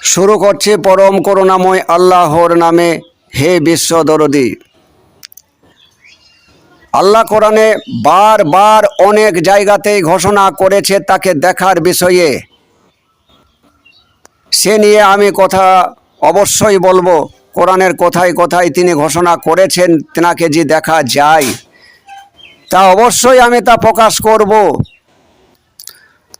শুরু করছে পরম করুণাময় আল্লাহর নামে। হে বিশ্ব দরদি। আল্লাহ কোরআনে বারবার অনেক জায়গাতেই ঘোষণা করেছে তাকে দেখার বিষয়ে। সে নিয়ে আমি কথা অবশ্যই বলব। কোরআনের কোথায় কোথায় তিনি ঘোষণা করেছেন তেনাকে যে দেখা যায়, তা অবশ্যই আমি তা প্রকাশ করব।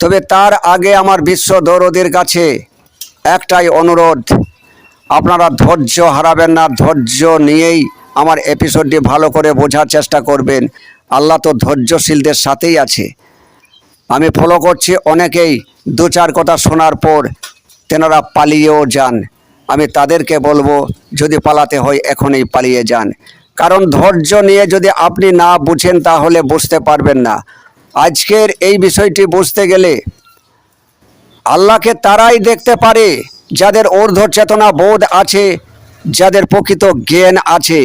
তবে তার আগে আমার বিশ্ব দৌরদের কাছে একটাই অনুরোধ, আপনারা ধৈর্য হারাবেন না, ধৈর্য নিয়েই আমার এপিসোডটি ভালো করে বোঝার চেষ্টা করবেন। আল্লাহ তো ধৈর্যশীলদের সাথেই আছে। আমি ফলো করছি অনেকেই দু চার কথা শোনার পর তেনারা পালিয়েও যান। আমি তাদেরকে বলব, যদি পালাতে হয় এখনই পালিয়ে যান। কারণ ধৈর্য নিয়ে যদি আপনি না বুঝেন, তাহলে বুঝতে পারবেন না। আজকের এই বিষয়টি বুঝতে গেলে আল্লাহকে তারাই দেখতে পারে, যাদের ঊর্ধ্ব চেতনা বোধ আছে, যাদের প্রকৃত জ্ঞান আছে।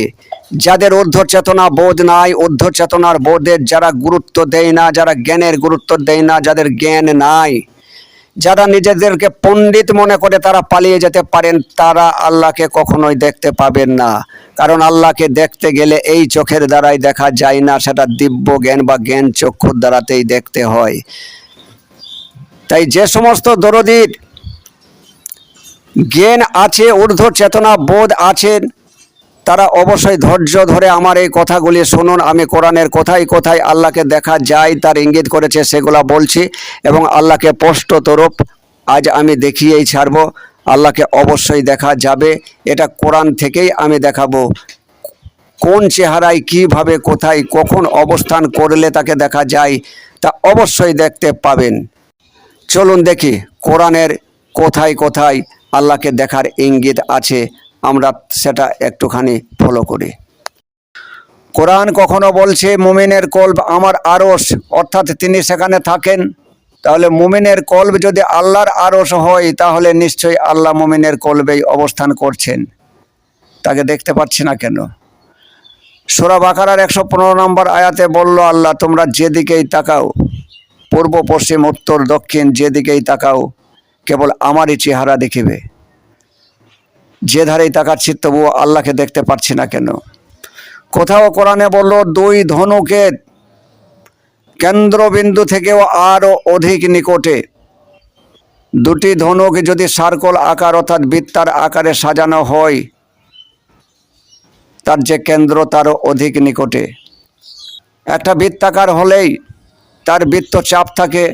যাদের ঊর্ধ্ব চেতনা বোধ নাই ঊর্ধ্ব চেতনার বোধের যারা গুরুত্ব দেয় না, যারা জ্ঞানের গুরুত্ব দেয় না, যাদের জ্ঞান নাই, যারা নিজেদেরকে পণ্ডিত মনে করে তারা পালিয়ে যেতে পারেন, তারা আল্লাহকে কখনোই দেখতে পাবেন না। কারণ আল্লাহকে দেখতে গেলে এই চোখের দ্বারাই দেখা যায় না, সেটা দিব্য জ্ঞান বা জ্ঞান চক্ষুর দ্বারাতেই দেখতে হয়। তাই যে সমস্ত দরদির জ্ঞান আছে, ঊর্ধ্ব চেতনা বোধ আছেন তারা অবশ্যই ধৈর্য ধরে আমার এই কথাগুলি শুনুন। আমি কোরআনের কোথায় কোথায় আল্লাহকে দেখা যায়, তার ইঙ্গিত করেছে, সেগুলা বলছি এবং আল্লাহকে স্পষ্ট তরফ আজ আমি দেখিয়েই ছাড়বো। আল্লাহকে অবশ্যই দেখা যাবে। এটা কোরআন থেকেই আমি দেখাবো। কোন চেহারায়, কীভাবে, কোথায়, কখন অবস্থান করলে তাকে দেখা যায়, তা অবশ্যই দেখতে পাবেন। চলুন দেখি কোরআনের কোথায় কোথায় আল্লাহকে দেখার ইঙ্গিত আছে। আমরা সেটা একটুখানি ফলো করি। কোরআন কখনো বলছে, মুমিনের কল্ব আমার আরস অর্থাৎ তিনি সেখানে থাকেন। তাহলে মুমিনের কল্ব যদি আল্লাহর আরস হয়, তাহলে নিশ্চয়ই আল্লাহ মুমিনের কল্বেই অবস্থান করছেন। তাকে দেখতে পাচ্ছি না কেন? সোরা বাকারার একশো পনেরো নম্বর আয়াতে বলল, আল্লাহ, তোমরা যেদিকেই তাকাও পূর্ব, পশ্চিম, উত্তর, দক্ষিণ, যেদিকেই তাকাও, কেবল আমারই চেহারা দেখিবে। যে ধারেই তাকাচ্ছি, তবুও আল্লাহকে দেখতে পাচ্ছি না কেন? কোথাও কোরআনে বলল, দুই ধনুকের কেন্দ্রবিন্দু থেকেও আরও অধিক নিকটে। দুটি ধনুক যদি সার্কল আকার অর্থাৎ বৃত্তার আকারে সাজানো হয়, তার যে কেন্দ্র তারও অধিক নিকটে। একটা বৃত্তাকার হলেই তার বৃত্ত চাপ থাকে,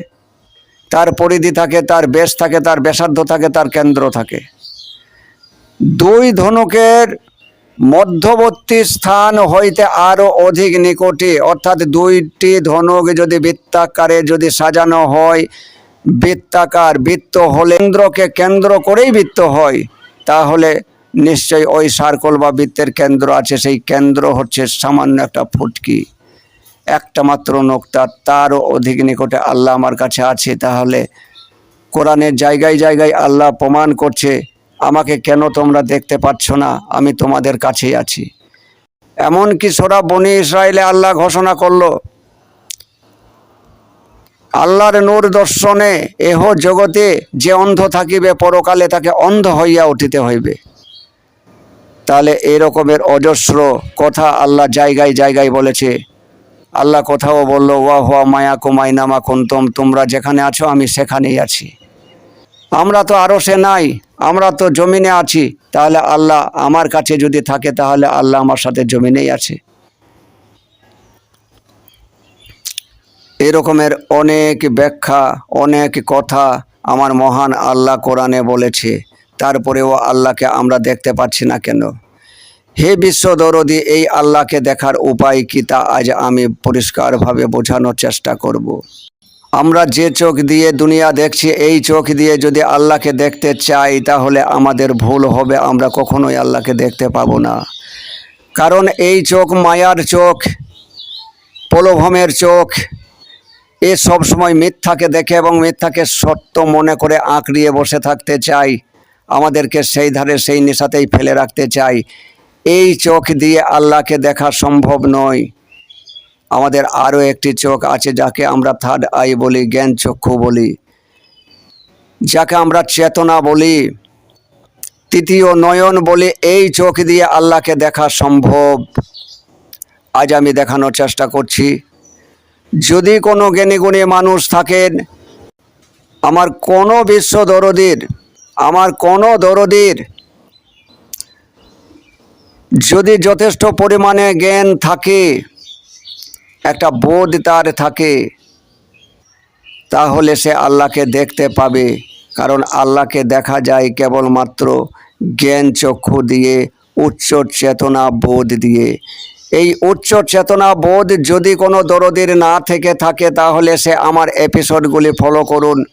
তার পরিধি থাকে, তার বেশ থাকে, তার ব্যাসার্ধ থাকে, তার কেন্দ্র থাকে। দুই ধনুকের মধ্যবর্তী স্থান হইতে আরও অধিক নিকটে, অর্থাৎ দুইটি ধনুক যদি বৃত্তাকারে যদি সাজানো হয়, বৃত্তাকার বৃত্ত হলে কেন্দ্রকে কেন্দ্র করেই বৃত্ত হয়, তাহলে নিশ্চয়ই ওই সার্কল বা বৃত্তের কেন্দ্র আছে, সেই কেন্দ্র হচ্ছে সামান্য একটা ফুটকি। একটা মাত্র নোকতা, তারও অধিক নিকটে আল্লাহ আমার কাছে আছে, তাহলে কোরআনের জায়গায় জায়গায় আল্লাহ প্রমাণ করছে, আমাকে কেন তোমরা দেখতে পাচ্ছ না, আমি তোমাদের কাছেই আছি। এমনকি সোরা বনি ইসরায়েলে আল্লাহ ঘোষণা করল, আল্লাহর নূর দর্শনে এহ জগতে যে অন্ধ থাকিবে, পরকালে তাকে অন্ধ হইয়া উঠিতে হইবে। তাহলে এরকমের অজস্র কথা আল্লাহ জায়গায় জায়গায় বলেছে আল্লাহ কোথাও বলল, ওয়া হুয়া মায়া কুমাই নামা কুন্তম, তোমরা যেখানে আছো আমি সেখানেই আছি। আমরা তো আরও সে নাই, আমরা তো জমিনে আছি, তাহলে আল্লাহ আমার কাছে যদি থাকে, তাহলে আল্লাহ আমার সাথে জমিনেই আছে। এরকমের অনেক ব্যাখ্যা, অনেক কথা আমার মহান আল্লাহ কোরআনে বলেছে। তারপরেও আল্লাহকে আমরা দেখতে পাচ্ছি না কেন? হে বিশ্ব দরদি, এই আল্লাহকে দেখার উপায় কি তা আজ আমি পরিষ্কারভাবে বোঝানোর চেষ্টা করব। আমরা যে চোখ দিয়ে দুনিয়া দেখছি, এই চোখ দিয়ে যদি আল্লাহকে দেখতে চাই, তাহলে আমাদের ভুল হবে, আমরা কখনোই আল্লাহকে দেখতে পাবো না কারণ এই চোখ মায়ার চোখ প্রলোভমের চোখ, এ সব সময় মিথ্যাকে দেখে এবং মিথ্যাকে সত্য মনে করে আঁকড়িয়ে বসে থাকতে চাই, আমাদেরকে সেই ধারে সেই নেশাতেই ফেলে রাখতে চাই এই চোখ দিয়ে আল্লাহকে দেখা সম্ভব নয়। আমাদের আরও একটি চোখ আছে যাকে আমরা থার্ড আই বলি, জ্ঞান চক্ষু বলি। যাকে আমরা চেতনা বলি, তৃতীয় নয়ন বলে, এই চোখ দিয়ে আল্লাহকে দেখা সম্ভব। আজ আমি দেখানোর চেষ্টা করছি। যদি কোনো জ্ঞানী গুণী মানুষ থাকেন, আমার কোনো বিশ্ব দরদির, আমার কোনো দরদির যদি যথেষ্ট পরিমাণে জ্ঞান থাকে, একটা বোধ তার থাকে, তাহলে সে আল্লাহকে দেখতে পাবে। কারণ আল্লাহকে দেখা যায় কেবলমাত্র জ্ঞান চক্ষু দিয়ে, উচ্চ চেতনা বোধ দিয়ে। এই উচ্চ চেতনা বোধ যদি কোনো দরদির না থেকে থাকে, তাহলে সে আমার এপিসোডগুলি ফলো করুন।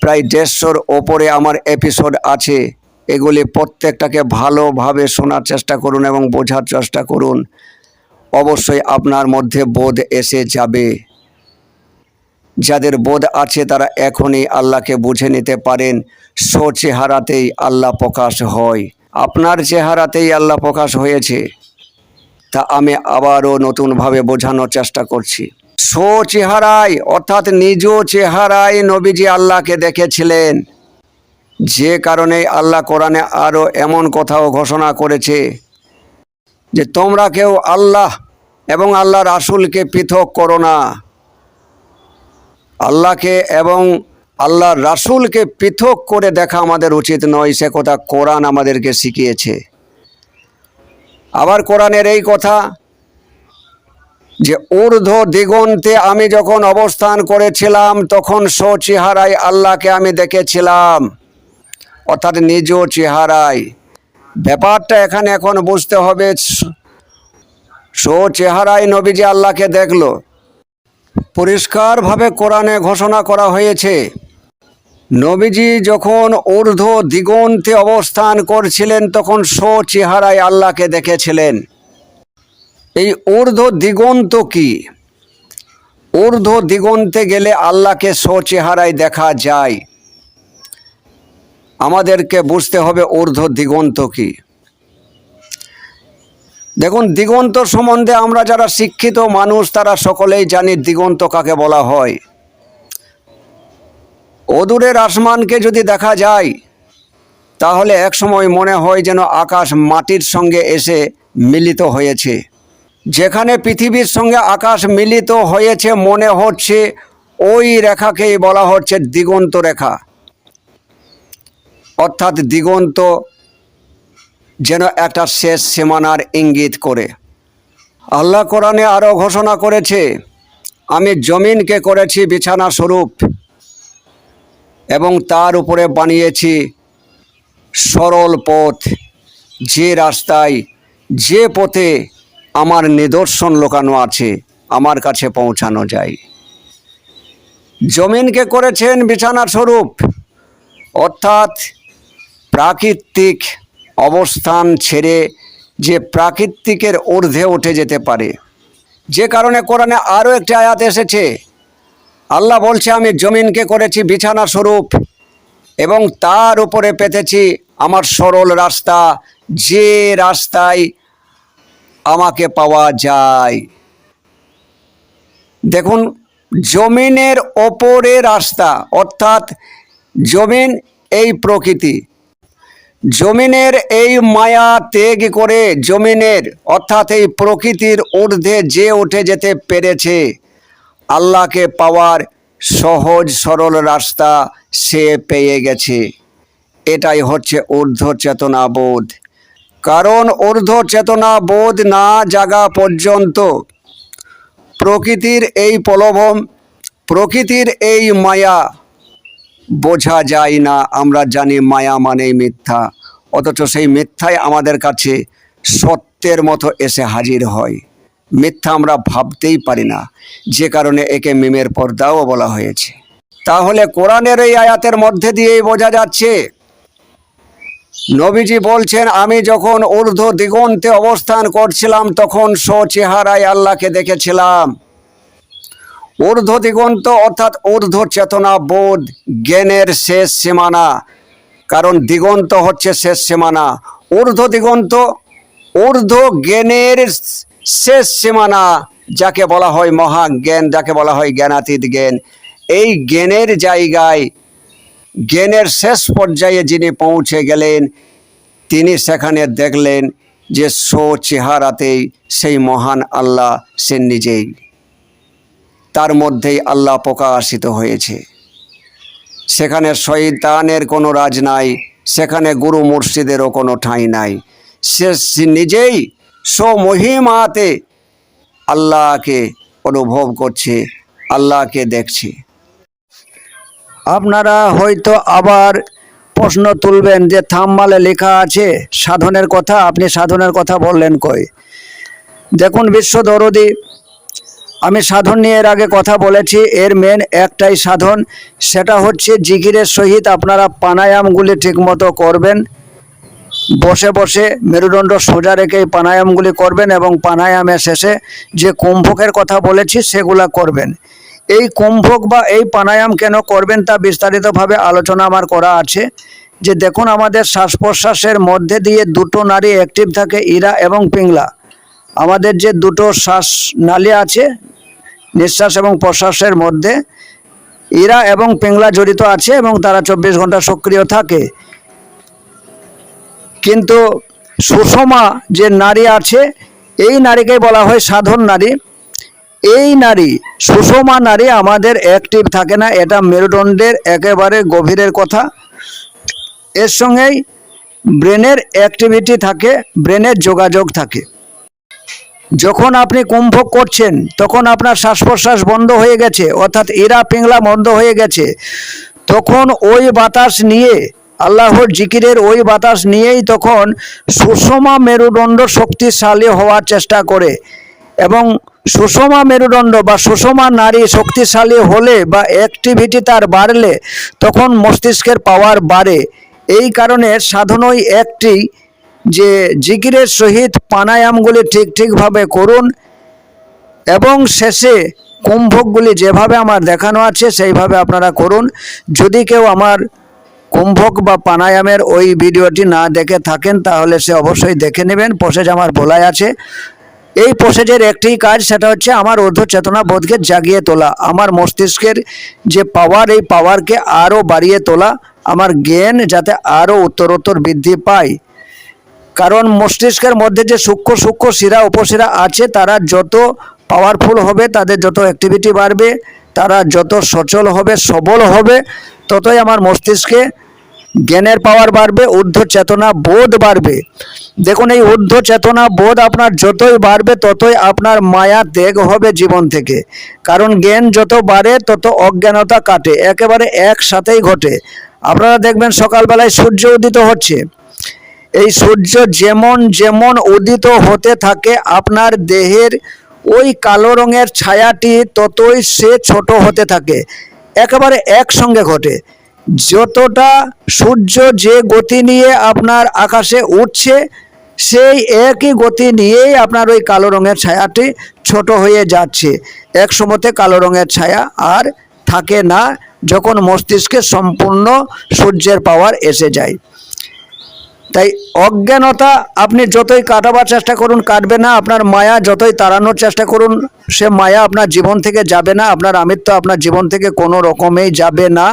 প্রায় দেড়শোর ওপরে আমার এপিসোড আছে। এগুলি প্রত্যেকটাকে ভালোভাবে শোনার চেষ্টা করুন এবং বোঝার চেষ্টা করুন। অবশ্যই আপনার মধ্যে বোধ এসে যাবে। যাদের বোধ আছে তারা এখনই আল্লাহকে বুঝে নিতে পারেন। সো চেহারাতেই আল্লাহ প্রকাশ হয়। আপনার চেহারাতেই আল্লাহ প্রকাশ হয়েছে। তা আমি আবারও নতুনভাবে বোঝানোর চেষ্টা করছি। সো চেহারায়, অর্থাৎ নিজ চেহারায় নবীজি আল্লাহকে দেখেছিলেন। যে কারণে আল্লাহ কোরআনে আরও এমন কথাও ঘোষণা করেছে যে তোমরা কেউ আল্লাহ এবং আল্লাহ রাসূলকে পৃথক করো না। আল্লাহকে এবং আল্লাহর রাসূলকে পৃথক করে দেখা আমাদের উচিত নয়, সে কথা কোরআন আমাদেরকে শিখিয়েছে। আবার কোরআনের এই কথা যে, ঊর্ধ্ব দিগন্তে আমি যখন অবস্থান করেছিলাম, তখন চেহারায় আল্লাহকে আমি দেখেছিলাম। অর্থাৎ নিজ চেহারায়। ব্যাপারটা এখানে এখন বুঝতে হবে সো চেহারায় নবীজি আল্লাহকে দেখল। পরিষ্কারভাবে কোরআনে ঘোষণা করা হয়েছে, নবীজি যখন ঊর্ধ্ব দিগন্তে অবস্থান করছিলেন, তখন সো চেহারায় আল্লাহকে দেখেছিলেন। এই ঊর্ধ্ব দিগন্ত কি? ঊর্ধ্ব দিগন্তে গেলে আল্লাহকে সো চেহারায় দেখা যায়। আমাদেরকে বুঝতে হবে ঊর্ধ্ব দিগন্ত কি। দেখুন, দিগন্ত সম্বন্ধে আমরা যারা শিক্ষিত মানুষ, তারা সকলেই জানি দিগন্ত কাকে বলা হয়। অদূরের আসমানকে যদি দেখা যায়, তাহলে এক সময় মনে হয় যেন আকাশ মাটির সঙ্গে এসে মিলিত হয়েছে। যেখানে পৃথিবীর সঙ্গে আকাশ মিলিত হয়েছে মনে হচ্ছে, ওই রেখাকেই বলা হচ্ছে দিগন্ত রেখা। অর্থাৎ দিগন্ত যেন একটা শেষ সীমানার ইঙ্গিত করে। আল্লাহ কোরআনে আরও ঘোষণা করেছে, আমি জমিনকে করেছি বিছানা স্বরূপ এবং তার উপরে বানিয়েছি সরল পথ। যে রাস্তায়, যে পথে আমার নিদর্শন লোকানো আছে, আমার কাছে পৌঁছানো যায়। জমিনকে করেছেন বিছানা স্বরূপ, অর্থাৎ প্রাকৃতিক অবস্থান ছেড়ে যে প্রাকৃতিকের ঊর্ধ্বে উঠে যেতে পারে। যে কারণে কোরআনে আরও একটি আয়াত এসেছে, আল্লাহ বলছে, আমি জমিনকে করেছি বিছানা স্বরূপ এবং তার উপরে পেতেছি আমার সরল রাস্তা। যে রাস্তায় আমাকে পাওয়া যায়। দেখুন, জমিনের ওপরে রাস্তা, অর্থাৎ জমিন এই প্রকৃতি। জমিনের এই মায়া ত্যাগ করে জমিনের, অর্থাৎ এই প্রকৃতির ঊর্ধ্বে যে উঠে যেতে পেরেছে, আল্লাহকে পাওয়ার সহজ সরল রাস্তা সে পেয়ে গেছে। এটাই হচ্ছে ঊর্ধ্ব চেতনা বোধ। কারণ ঊর্ধ্ব চেতনা বোধ না জাগা পর্যন্ত প্রকৃতির এই প্রলোভন প্রকৃতির এই মায়া বোঝা যায় না, আমরা জানি মায়া মানেই মিথ্যা। অথচ সেই মিথ্যাই আমাদের কাছে সত্যের মতো এসে হাজির হয়। মিথ্যা আমরা ভাবতেই পারি না, যে কারণে একে মিমের পর্দাও বলা হয়েছে। তাহলে কোরআনের এই আয়াতের মধ্যে দিয়েই বোঝা যাচ্ছে, নবীজি বলছেন, আমি যখন ঊর্ধ্ব দিগন্তে অবস্থান করছিলাম, তখন চেহারায় আল্লাহকে দেখেছিলাম। ঊর্ধ্ব দিগন্ত অর্থাৎ ঊর্ধ্ব চেতনা বোধ জ্ঞানের শেষ সীমানা। কারণ দিগন্ত হচ্ছে শেষ সীমানা। ঊর্ধ্ব দিগন্ত ঊর্ধ্ব জ্ঞানের শেষ সীমানা যাকে বলা হয় মহা জ্ঞান যাকে বলা হয় জ্ঞানাতীত জ্ঞান। এই জ্ঞানের জায়গায়, জ্ঞানের শেষ পর্যায়ে যিনি পৌঁছে গেলেন, তিনি সেখানে দেখলেন যে সো চেহারাতেই সেই মহান আল্লাহ সে নিজেই। তার মধ্যেই আল্লাহ প্রকাশিত হয়েছে। সেখানে শয়তানের কোনো রাজ নাই, সেখানে গুরু মুর্শিদেরও কোনো ঠাঁই নাই। সে নিজেই স্বমহিমাতে আল্লাহকে অনুভব করছে, আল্লাহকে দেখছে। আপনারা হয়তো আবার প্রশ্ন তুলবেন যে থামমালে লেখা আছে, সাধনের কথা? আপনি সাধনের কথা বললেন কই? দেখুন বিশ্ব দরদি আমি সাধন নিয়ে এর আগে কথা বলেছি, এর মেন একটাই সাধন, সেটা হচ্ছে জিকিরের সহিত আপনারা প্রাণায়ামগুলি ঠিকমতো করবেন। বসে বসে মেরুদণ্ড সোজা রেখে এই প্রাণায়ামগুলি করবেন এবং প্রাণায়ামের শেষে যে কুম্ভকের কথা বলেছি, সেগুলা করবেন। এই কুম্ভক বা এই প্রাণায়াম কেন করবেন তা বিস্তারিতভাবে আলোচনা আমার করা আছে। যে দেখুন, আমাদের শ্বাস প্রশ্বাসের মধ্যে দিয়ে দুটো নারী অ্যাক্টিভ থাকে, ইরা এবং পিংলা। আমাদের যে দুটো শ্বাস নালী আছে, নিঃশ্বাস এবং প্রশ্বাসের মধ্যে, ইরা এবং পেংলা জড়িত আছে এবং তারা চব্বিশ ঘণ্টা সক্রিয় থাকে। কিন্তু সুষমা যে নারী আছে, এই নারীকে বলা হয় সাধন নারী। এই নারী, সুষমা নারী আমাদের অ্যাক্টিভ থাকে না, এটা মেরুদণ্ডের একেবারে গভীরের কথা। এর সঙ্গেই ব্রেনের অ্যাক্টিভিটি থাকে ব্রেনের যোগাযোগ থাকে। যখন আপনি কুম্ভক করছেন, তখন আপনার শ্বাস প্রশ্বাস বন্ধ হয়ে গেছে, অর্থাৎ এরা পেংলা বন্ধ হয়ে গেছে। তখন ওই বাতাস নিয়ে, আল্লাহর জিকিরের ওই বাতাস নিয়েই তখন সুষমা মেরুদণ্ড শক্তিশালী হওয়ার চেষ্টা করে এবং সুষমা মেরুদণ্ড বা সুষমা নারী শক্তিশালী হলে বা অ্যাক্টিভিটি তার বাড়লে তখন মস্তিষ্কের পাওয়ার বাড়ে। এই কারণে সাধনই একটি যে জিকিরের সহিত প্রাণায়ামগুলি ঠিক ঠিকভাবে করুন এবং শেষে কুম্ভকগুলি যেভাবে আমার দেখানো আছে সেইভাবে আপনারা করুন। যদি কেউ আমার কুম্ভক বা প্রাণায়ামের ওই ভিডিওটি না দেখে থাকেন, তাহলে সে অবশ্যই দেখে নেবেন। প্রসেজ আমার বলাই আছে। এই প্রসেজের একটি কাজ, সেটা হচ্ছে আমার ঊর্ধ্ব চেতনা বোধকে জাগিয়ে তোলা। আমার মস্তিষ্কের যে পাওয়ার এই পাওয়ারকে আরও বাড়িয়ে তোলা। আমার জ্ঞান যাতে আরও উত্তরোত্তর বৃদ্ধি পায়। কারণ মস্তিষ্কের মধ্যে যে সূক্ষ্ম সূক্ষ্ম শিরা, উপশিরা আছে, তারা যত পাওয়ারফুল হবে, তাদের যত অ্যাক্টিভিটি বাড়বে, তারা যত সচল হবে, সবল হবে, ততই আমার মস্তিষ্কে জ্ঞানের পাওয়ার বাড়বে, ঊর্ধ্ব চেতনা বোধ বাড়বে। দেখুন, এই ঊর্ধ্ব চেতনা বোধ আপনার যতই বাড়বে, ততই আপনার মায়া ত্যাগ হবে জীবন থেকে। কারণ জ্ঞান যত বাড়ে, তত অজ্ঞানতা কাটে, একেবারে একসাথেই ঘটে। আপনারা দেখবেন সকালবেলায় সূর্য উদিত হচ্ছে। এই সূর্য যেমন যেমন উদিত হতে থাকে, আপনার দেহের ওই কালো রঙের ছায়াটি ততই সে ছোট হতে থাকে। একেবারে একসঙ্গে ঘটে। যতটা সূর্য যে গতি নিয়ে আপনার আকাশে উঠছে, সেই একই গতি নিয়েই আপনার ওই কালো রঙের ছায়াটি ছোট হয়ে যাচ্ছে। এক সময়তে কালো রঙের ছায়া আর থাকে না, যখন মস্তিষ্কে সম্পূর্ণ সূর্যের পাওয়ার এসে যায়। তাই অজ্ঞানতা আপনি যতই কাটাবার চেষ্টা করুন, কাটবে না। আপনার মায়া যতই তাড়ানোর চেষ্টা করুন, সে মায়া আপনার জীবন থেকে যাবে না। আপনার আমিত্ব আপনার জীবন থেকে কোনো রকমেই যাবে না।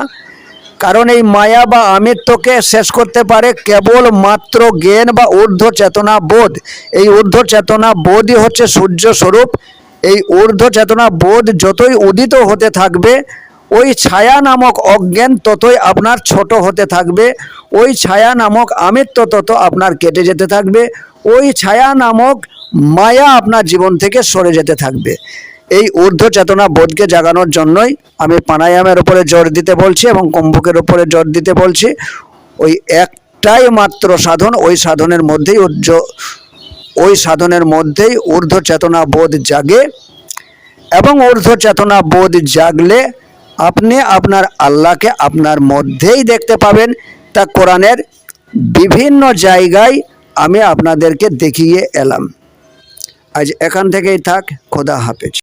কারণ এই মায়া বা আমিত্বকে শেষ করতে পারে কেবল মাত্র জ্ঞান বা ঊর্ধ্ব চেতনা বোধ। এই ঊর্ধ্ব চেতনা বোধই হচ্ছে সূর্য স্বরূপ। এই ঊর্ধ্ব চেতনা বোধ যতই উদিত হতে থাকবে ওই ছায়া নামক অজ্ঞান ততই আপনার ছোট হতে থাকবে। ওই ছায়া নামক আমিত্ব তত আপনার কেটে যেতে থাকবে। ওই ছায়া নামক মায়া আপনার জীবন থেকে সরে যেতে থাকবে। এই ঊর্ধ্ব চেতনা বোধকে জাগানোর জন্যই আমি প্রাণায়ামের উপরে জোর দিতে বলছি এবং কুম্ভকের উপরে জোর দিতে বলছি। ওই একটাই মাত্র সাধন, ওই সাধনের মধ্যেই উজ্জ ওই সাধনের মধ্যেই ঊর্ধ্ব চেতনা বোধ জাগে। এবং ঊর্ধ্ব চেতনা বোধ জাগলে আপনি আপনার আল্লাহকে আপনার মধ্যেই দেখতে পাবেন। তা কোরআনের বিভিন্ন জায়গায় আমি আপনাদেরকে দেখিয়ে এলাম। আজ এখান থেকেই থাক, খোদা হাফেজ।